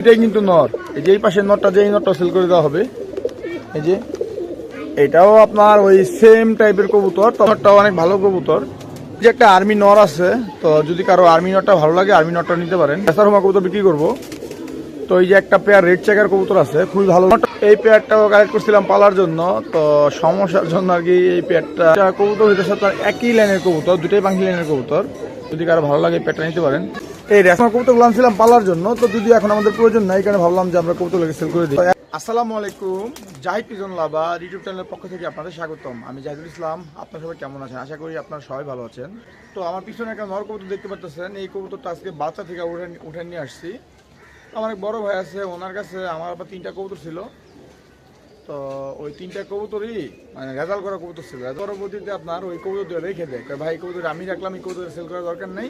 এটাই কিন্তু নর। এই যে এই পাশের নটটা যে এই নটটা সেল করে দেওয়া হবে, এই যে এটাও আপনার ওই সেম টাইপের কবুতর নটটাও অনেক ভালো কবুতর। যে একটা আর্মি নর আছে, তো যদি কারও আর্মি নটটা ভালো লাগে আর্মি নটটা নিতে পারেন। এসার হোমা কবুতর বিক্রি করব। তো এই যে একটা পেয়ার রেড চেকার কবুতর আছে, খুবই ভালো। এই পেয়ারটাও কালেক্ট করছিলাম পালার জন্য, তো সমস্যার জন্য আর কি এই পেয়ারটা কবুতর হইতেছে আপনার একই লাইনের কবুতর দুটাই পাখি লাইনের কবুতর। যদি কারও ভালো লাগে পেয়ারটা নিতে পারেন। এই রেশমা কবুতর আনছিলাম পালার জন্য, তো যদি এখন আমাদের প্রয়োজন নাই, কারণে ভাবলাম যে আমরা কবুতর সেল করে দিই। আসসালামু আলাইকুম, জাহিদ পিজন লাভা, ইউটিউব চ্যানেলের পক্ষ থেকে আপনাদের স্বাগতম। আমি জাহিদুল ইসলাম, আপনার সবাই কেমন আছেন? আশা করি আপনারা সবাই ভালো আছেন। তো আমার পিছনে একটা নর কবুতর দেখতে পাচ্ছেন এই কবুতরটা আজকে বাচ্চা থেকে উঠে উঠে নিয়ে আসছি। আমার এক বড় ভাই আছে, ওনার কাছে আমার আবার তিনটা কবুতর ছিল। তো ওই তিনটা কবুতরই মানে রেজাল্ট করা কবুতর ছিল। পরবর্তীতে আপনার ওই কবুতর রেখে দেয়। ভাই কবুতর আমি রাখলাম, এই কবুতর সেল করার দরকার নেই।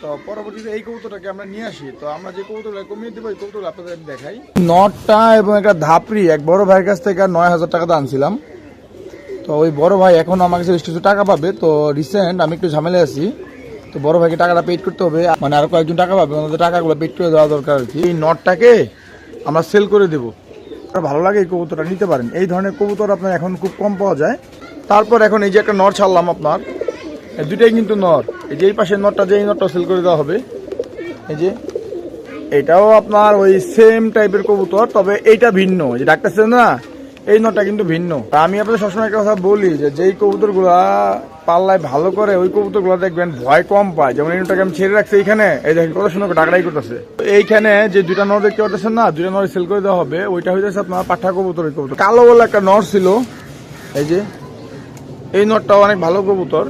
তো পরবর্তীতে এই কবুতরটাকে আমরা নিয়ে আসি। তো আমরা যে কবুতরটা কমিয়ে দেবো, এই কবুতর আপনাদের আমি দেখাই। নটটা এবং একটা ধাপড়ি, এক বড় ভাইয়ের কাছ থেকে নয় হাজার টাকা দিয়ে আনছিলাম তো ওই বড় ভাই এখন আমার কাছে কিছু টাকা পাবে। তো রিসেন্ট আমি একটু ঝামেলা আছি। তো বড় ভাইকে টাকাটা পেড করতে হবে। মানে আরও কয়েকজন টাকা পাবে, ওনাদের টাকাগুলো পেড করে দেওয়া দরকার আর কি। এই নটটাকে আমরা সেল করে দেবো। ভালো লাগে এই কবুতরটা নিতে পারেন। এই ধরনের কবুতর আপনার এখন খুব কম পাওয়া যায়। তারপর এখন এই যে একটা নর ছাড়লাম আপনার। দুটাই কিন্তু নর। এই যে এই পাশের নটটা, যে এই নটটা সেল করে দেওয়া হবে। এই যে এটাও আপনার ওই সেম টাইপের কবুতর, তবে এইটা ভিন্ন। যে ডাক্তার ছিল না এই নটটা কিন্তু ভিন্ন। আমি আপনাদের সবসময় একটা কথা বলি যে, যেই কবুতরগুলা পাল্লায় ভালো করে ওই কবুতরগুলো দেখবেন ভয় কম পায়। যেমন এই নটটাকে আমি ছেড়ে রাখছি এইখানে, এই দেখেন কত সুন্দর ডাকড়াই করতেছে। এইখানে যে দুইটা নর দেখতে পাচ্ছেন না, দুইটা নর সেল করে দেওয়া হবে। ওইটা হইতেছে আপনার পাঠা কবুতর কবুতর। কালো বলে একটা নর ছিল। এই যে, এই নটটাও অনেক ভালো কবুতর।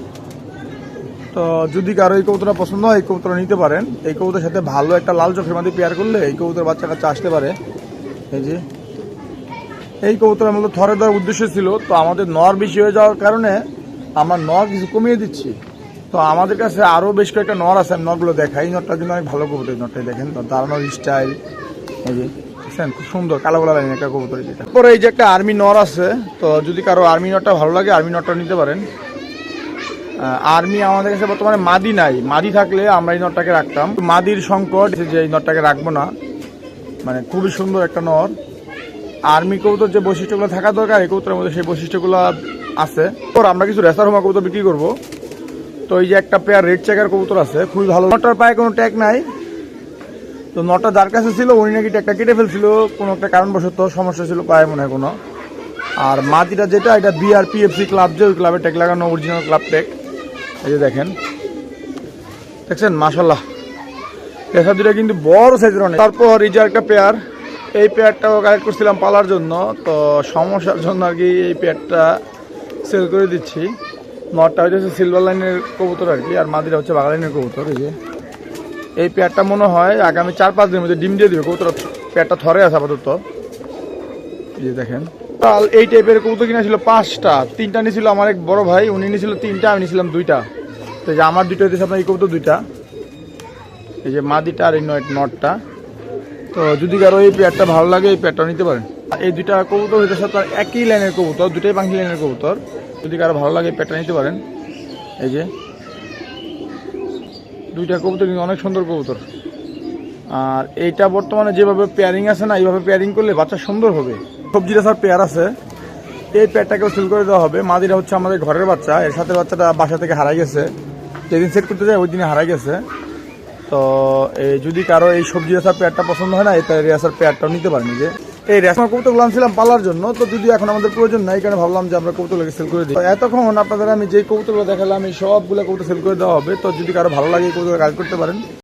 তো যদি কারও এই কবুতরটা পছন্দ হয়, এই কবুতরটা নিতে পারেন। এই কবুতরের সাথে ভালো একটা লাল চোখের মধ্যে পেয়ার করলে এই কবুতর বাচ্চা কাচ্চা আসতে পারে। এই যে এই কবুতর আমাদের থরে দেওয়ার উদ্দেশ্য ছিল, তো আমাদের নর বেশি হয়ে যাওয়ার কারণে আমরা নর কিছু কমিয়ে দিচ্ছি। তো আমাদের কাছে আরও বেশ কয়েকটা নর আছে, আমি নরগুলো দেখাই। নরটা কিন্তু অনেক ভালো কবুতর নরটাই দেখেন। দাঁড়ানোর স্টাইল এই যে, দেখছেন? খুব সুন্দর, কালো গোলা লাইন একটা কবুতর যেটা পরে এই যে একটা আর্মি নর আছে, তো যদি কারও আর্মি নরটা ভালো লাগে, আর্মি নরটা নিতে পারেন। আর্মি আমাদের কাছে বর্তমানে মাদি নাই। মাদি থাকলে আমরা এই নটটাকে রাখতাম। মাদির সংকট যে এই নটটাকে রাখব না। মানে খুবই সুন্দর একটা নর। আর্মি কবুতর যে বৈশিষ্ট্যগুলো থাকা দরকার, এই কবুতরের মধ্যে সেই বৈশিষ্ট্যগুলো আছে। ওর আমরা কিছু রেসার হোমা কবুতর বিক্রি করব। তো এই যে একটা পেয়ার রেড চেকার কবুতর আছে, খুবই ভালো। নটার পায়ে কোনো ট্যাগ নাই। তো নটা যার কাছে ছিল, উনি নাকি ট্যাগটা কেটে ফেলছিল। কোনো একটা কারণবশত সমস্যা ছিল পায়ে মনে হয় কোনো। আর মাটিটা যেটা, এটা বিআরপিএফসি ক্লাব যে ওই ক্লাবের ট্যাগ লাগানো অরিজিনাল ক্লাব ট্যাগ এই যে দেখেন। দেখছেন? মাসাল্লাহ পেশা দুটা কিন্তু বড় সাইজের অনেক। তারপর এই যে একটা পেয়ার এই পেয়ারটাও কালেক্ট করছিলাম পালার জন্য, তো সমস্যার জন্য আর কি এই পেয়ারটা সেল করে দিচ্ছি। নটটা হচ্ছে সিলভার লাইনের কবুতর আর কি, আর মাদিরা হচ্ছে বাগা লাইনের কবুতর, এই যে। এই পেয়ারটা মনে হয় আগামী চার পাঁচ দিনের মধ্যে ডিম দিয়ে দিবে, কবুতর পেয়ারটা থরে আছে আপাতত। এই যে দেখেন। কাল এই টাইপের কবুতর কিনা ছিল পাঁচটা, তিনটা নিয়েছিল আমার এক বড় ভাই, উনি নিয়েছিল তিনটা, আমি নিয়েছিলাম দুইটা। তো যে আমার দুইটা হইতেছে, আপনার এই কবুতর দুইটা। এই যে মাদিটা আর এই নট- নটটা। তো যদি কারও এই পেয়ারটা ভালো লাগে, এই পেয়ারটা নিতে পারেন। এই দুইটা কবুতর হইতেছে আপনার একই লাইনের কবুতর দুটাই পাখি লাইনের কবুতর। যদি কারও ভালো লাগে পেয়ারটা নিতে পারেন। এই যে, দুইটা কবুতর কিন্তু অনেক সুন্দর কবুতর। আর এইটা বর্তমানে যেভাবে পেয়ারিং আছে না, এইভাবে পেয়ারিং করলে বাচ্চা সুন্দর হবে। সবজিটা স্যার পেয়ার আছে। এই পেয়ারটাকেও সেল করে দেওয়া হবে। মাদিরা হচ্ছে আমাদের ঘরের বাচ্চা। এর সাথে বাচ্চাটা বাসা থেকে হারাই গেছে। যেদিন সেট করতে যায়, ওই দিনে হারাই গেছে। তো যদি কারও এই সবজি রেসার পেয়ারটা পছন্দ হয় না এটা রেসার পেয়ারটাও নিতে পারেন যে এই রেশমা কবুতরগুলো আনছিলাম পালার জন্য, তো যদি এখন আমাদের প্রয়োজন নাই কারণে ভাবলাম যে আমরা কবুতরগুলোকে সেল করে দিই। এতক্ষণ আপনাদের আমি যে কবুতরগুলো দেখালাম, এই সবগুলো কবুতর সেল করে দেওয়া হবে, তো যদি কারও ভালো লাগে কবুতর কাজ করতে পারেন।